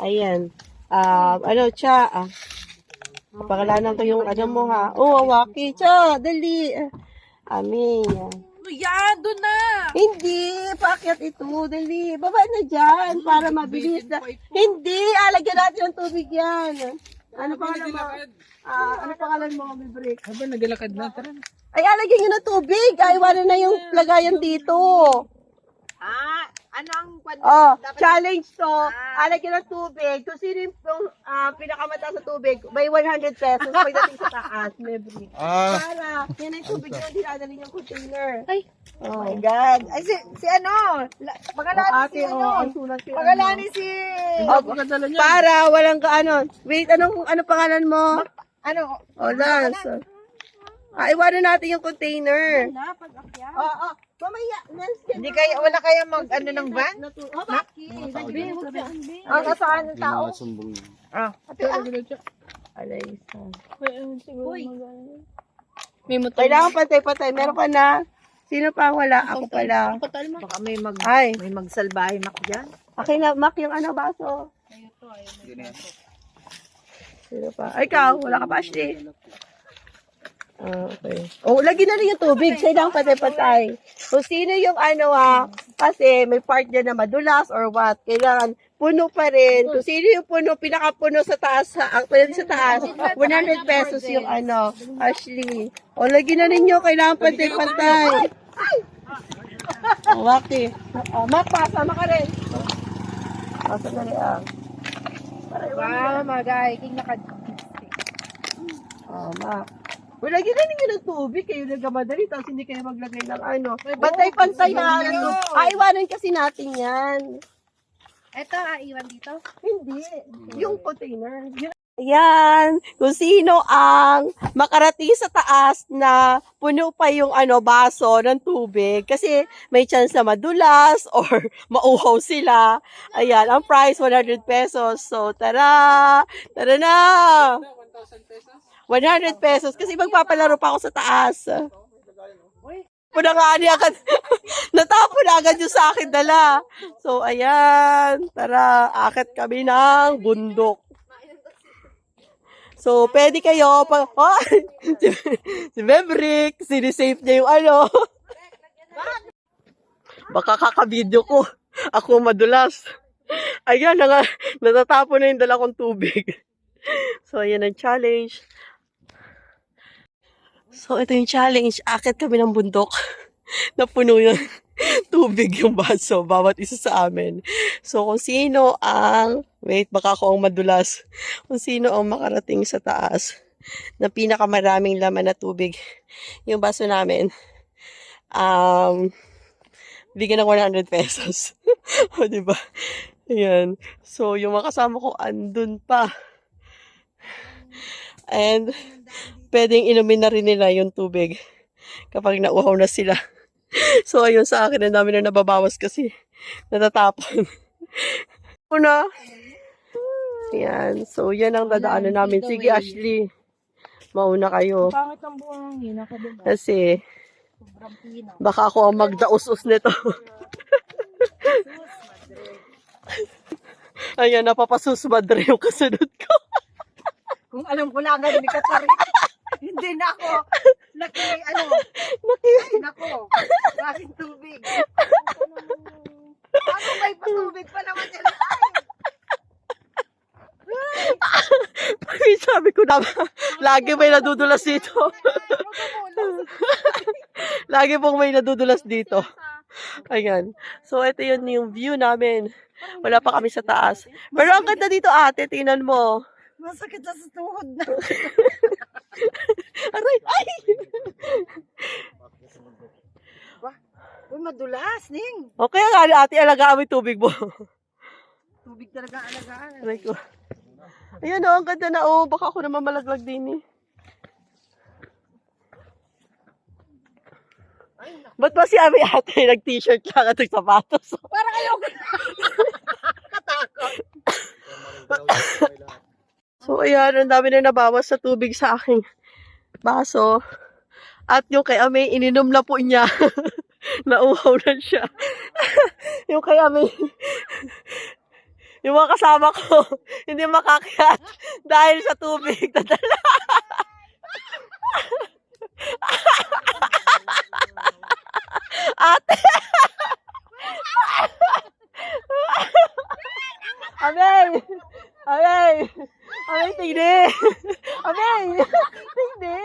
Ayan. Ah, ano, Cha, ah. Pangalanan ko yung ano mo ha. Oh, Waki, Cha, dali. Amin. Ano yan? Doon na! Hindi, pakyat ito, dali. Baba na dyan, para mabilis na. Hindi, alagyan natin ng tubig yan. Ano pangalan mo? Ah, ano pangalan mo, may break? Habang naglalakad na, tara na. Ay, alagyan nyo ng tubig. Ay, wala na yung lagayan dito. Ah, ano ang kwan? Oh, challenge to. Alagyan ng tubig. Kung sino yung uh, pinakamataas sa tubig, may 100 pesos pagdating sa taas. May break. Ah, Para, yan ang tubig yung dinadalhin yung container. Ay, Oh. my God. Ay, si, si ano? La- Oh, Pangalani si ate, ano? oh, ang sulat si Pangalani si... Oh, para walang ka ano. Wait, anong ano pangalan mo? Ano? Oh, Lance. Ah, iwanan natin yung container. Na, pag-akya. Oo, oh, oh. Mamaya, Lance, yan. Hindi kaya, wala kaya mag, ano ng van? Oh, bakit? Ah, nasaan ang tao? sumbong niya. Ah. Alaysa. Uy. May motor. Kailangan patay-patay. Meron ka na. Sino pa wala? Ako pala. Baka may mag, Ay, may magsalbahe mak dyan. akin na, Mac, yung ano, baso. Sino pa? Ay, ikaw, wala ka pa, Ashley. Ah, okay. Oh, lagi na rin yung tubig. Kailangan patay-patay. Kung sino yung ano ha, kasi may part dyan na madulas or what, kailangan puno pa rin. Kung sino yung puno, pinakapuno sa taas, ha, ang puno sa taas, 100 pesos yung ano, Ashley. O, lagi na rin yung kailangan patay-patay. Oh, Maki. Oh, Mac, pasama ka rin. Pasa na rin ah. Wow, magay. King nakad. Oh, Mac. Well, lagi na ninyo ng tubig. Kayo nagkamadali, tapos hindi kayo maglagay ng ano. Pantay-pantay ha. Ah, iwanan kasi natin yan. Ito, ah, iwan dito. Hindi. Yung container. Yan. Kung sino ang makarating sa taas na puno pa yung ano baso ng tubig kasi may chance na madulas or mauhaw sila. Ayan, ang price 100 pesos. So, tara! Tara na! 100 pesos kasi magpapalaro pa ako sa taas. Puna nga niya agad. Natapon na agad yung sa akin dala. So, ayan. Tara, akit kami ng bundok. So, pwede kayo pag... Oh, si, si Maverick, sinisave niya yung ano. Baka kakabidyo ko. Ako madulas. Ayan, na nga, natatapon na yung dala kong tubig. So, ayan ang challenge. So, ito yung challenge. Akit kami ng bundok na puno yung tubig yung baso, bawat isa sa amin. So, kung sino ang, wait, baka ako ang madulas, kung sino ang makarating sa taas na pinakamaraming laman na tubig, yung baso namin, um, bigyan ng 100 pesos. o, diba? Ayan. So, yung mga kasama ko, andun pa. And, pwedeng inumin na rin nila yung tubig kapag nauhaw na sila. So, ayun sa akin, ang dami na nababawas kasi natatapon. Una. Yan. So, yan ang dadaanan namin. Sige, Ashley. Mauna kayo. Pangit ang buong hina ka diba? Kasi, Sobrang pinaw. baka ako ang magdaus-us nito. Ayan, napapasusmadre yung kasunod ko. Kung alam ko lang nga ni Katari. Hindi na ako. Naki, ano, Naki- nako. Klaseng tubig. Ako may patubig pa naman yan. Sabi ko na, lagi may nadudulas dito. Lagi pong may nadudulas dito. Ayan. So, ito yun yung view namin. Wala pa kami sa taas. Pero ang ganda dito, ate. Tingnan mo. Masakit na sa tuhod na. Aray! Ay! Uy, madulas, Ning. Okay ate. Alagaan mo yung tubig mo. Tubig talaga alagaan. Aray ko. Ayan o, ang ganda na. Oh, baka ako naman malaglag din eh. Ba't ba si Ami ate nag-t-shirt lang at nagsapatos? Parang ayoko na. So, ayan, ang dami na nabawas sa tubig sa aking baso. At yung kay Ame, ininom na po niya. Nauhaw na siya. yung kay Ame, yung mga kasama ko, hindi makakyat dahil sa tubig. Nadala. Ate! Amay! Amay! Amay, Amay! Tigni!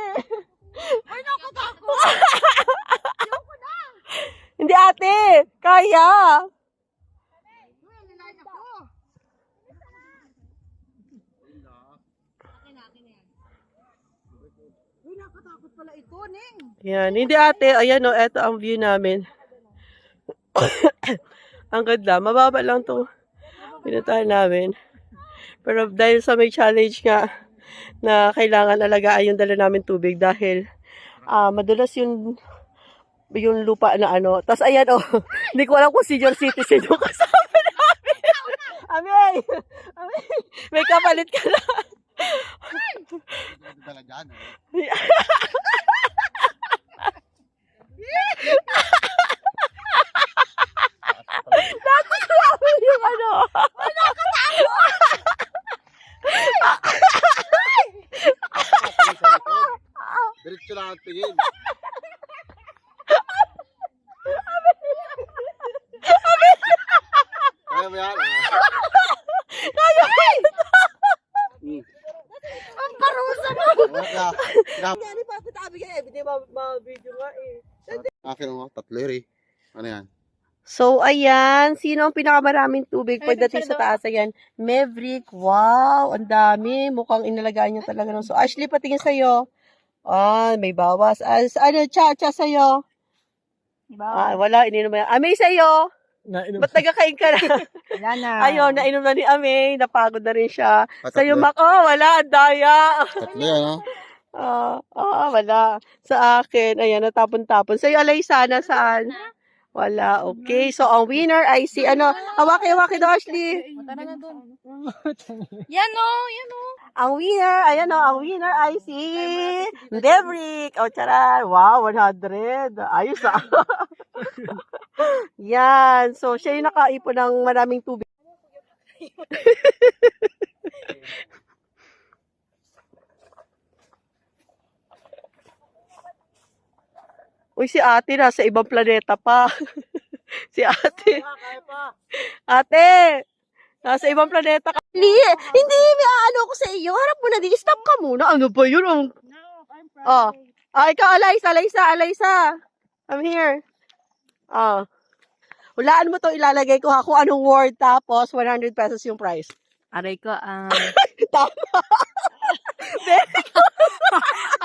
Ay, naku, tako. Hindi ate! Kaya! Nakatakot pala ito, Ning. Yan. Hindi ate, ayan o, eto ang view namin. ang ganda. Mababa lang to. Pinuntahan namin. Pero dahil sa may challenge nga na kailangan alagaan yung dala namin tubig dahil ah madulas yung yung lupa na ano. Tapos ayan oh, hindi ko alam kung senior citizen yung kasama namin. Amay! Amay! May kapalit ka na. Dala dyan. Nakakalaman yung ano. Diretso lang ang tingin. Kaya mo yan? Kaya mo yun. Ang parusa mo! Yan, ipapatabi ka eh. Hindi ma-video nga eh. Akin mo, tatlo eh. Ano yan? So, ayan. Sino ang pinakamaraming tubig pagdating sa taas? Ayan. Maverick. Wow. Ang dami. Mukhang inalagaan niya talaga. No? So, Ashley, patingin sa'yo. Ah, may bawas. As, ano, cha, cha sa'yo. Ah, wala. Ininom yan. Amay sa'yo. Ba't nagkakain ka na? Wala na. Ayun, nainom na ni Amay. Napagod na rin siya. Ah, Sa'yo, tatlo. Mac. Oh, wala. Daya. Tatlo yan, ha? Ah, ah, wala. Sa akin, ayan, natapon-tapon. Sa'yo, Alaysa, nasaan? Wala, okay. So, ang winner ay si, ano, hawaki-hawaki daw, Ashley. Yan o, yan o. Ang winner, ayan o, ang winner ay si Devrick. O, tara. Wow, 100. Ayos ah. Yan. So, siya yung nakaipon ng maraming tubig. Uy, si ate nasa ibang planeta pa. si ate. Ate, nasa ibang planeta ka. Li, hindi, may ano ko sa iyo. Harap mo na, di stop ka muna. Ano ba yun? Ang... Oh. Ah, ikaw, Alaysa, Alaysa, Alaysa. I'm here. Ah. Hulaan mo to ilalagay ko ha kung anong word tapos 100 pesos yung price. Aray ko, ah. Tama.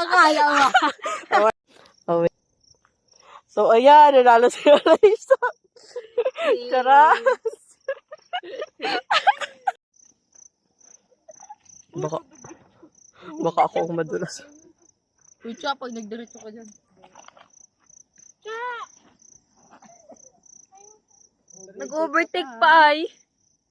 Akala mo. So, ayan, nanalo si Alaysa. Tara. baka, baka ako ang madulas. Uy, Cha, pag nagdiretso ka dyan. Nag-overtake pa ay.